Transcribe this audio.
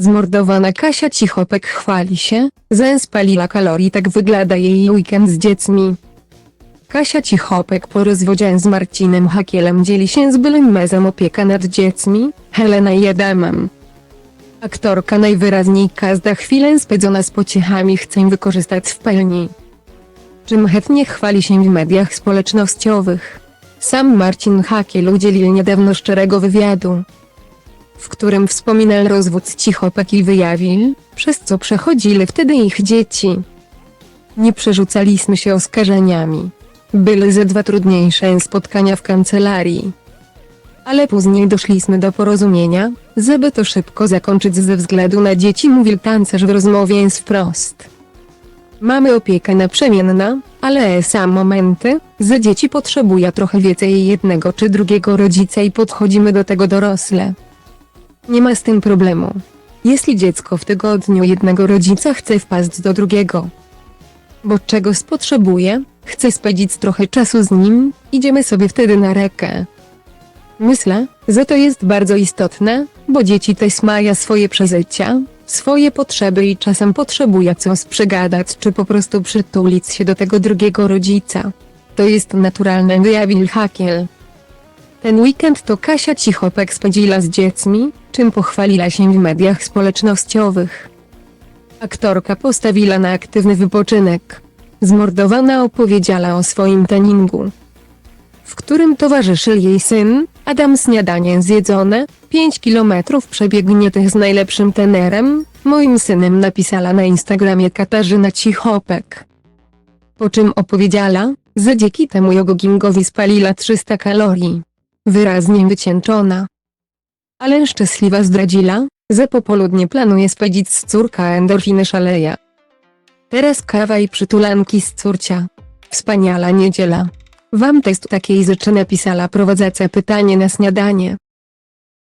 Zmordowana Kasia Cichopek chwali się, że spaliła kalorii tak wygląda jej weekend z dziećmi. Kasia Cichopek po rozwodzie z Marcinem Hakielem dzieli się z bylym mezem opiekę nad dziećmi, Helena i Adamem. Aktorka najwyraźniej każda chwilę spędzona z pociechami chce wykorzystać w pełni. Czym chętnie chwali się w mediach społecznościowych. Sam Marcin Hakiel udzielił niedawno szczerego wywiadu, w którym wspominał rozwód Cichopek i wyjawił, przez co przechodzili wtedy ich dzieci. Nie przerzucaliśmy się oskarżeniami. Były ze dwa trudniejsze spotkania w kancelarii. Ale później doszliśmy do porozumienia, żeby to szybko zakończyć ze względu na dzieci mówił tancerz w rozmowie jest wprost. Mamy opiekę naprzemienna, ale są momenty, że dzieci potrzebuje trochę więcej jednego czy drugiego rodzica i podchodzimy do tego dorosle. Nie ma z tym problemu. Jeśli dziecko w tygodniu jednego rodzica chce wpaść do drugiego, bo czegoś potrzebuje, chce spędzić trochę czasu z nim, idziemy sobie wtedy na rekę. Myślę, że to jest bardzo istotne, bo dzieci też mają swoje przeżycia, swoje potrzeby i czasem potrzebuje coś przegadać czy po prostu przytulić się do tego drugiego rodzica. To jest naturalne wyjawił Hakiel. Ten weekend to Kasia Cichopek spędziła z dziećmi, czym pochwaliła się w mediach społecznościowych. Aktorka postawiła na aktywny wypoczynek. Zmordowana opowiedziała o swoim treningu, w którym towarzyszył jej syn, Adam śniadanie zjedzone, 5 kilometrów przebiegnie tych z najlepszym tenerem, moim synem napisała na Instagramie Katarzyna Cichopek. Po czym opowiedziała, że dzięki temu joggingowi spaliła 300 kalorii. Wyraźnie wycieńczona. Ale szczęśliwa zdradziła, że popołudnie planuje spędzić z córka endorfiny szaleja. Teraz kawa i przytulanki z córcia. Wspaniała niedziela. Wam tekst takiej rzeczy napisała prowadząca pytanie na śniadanie.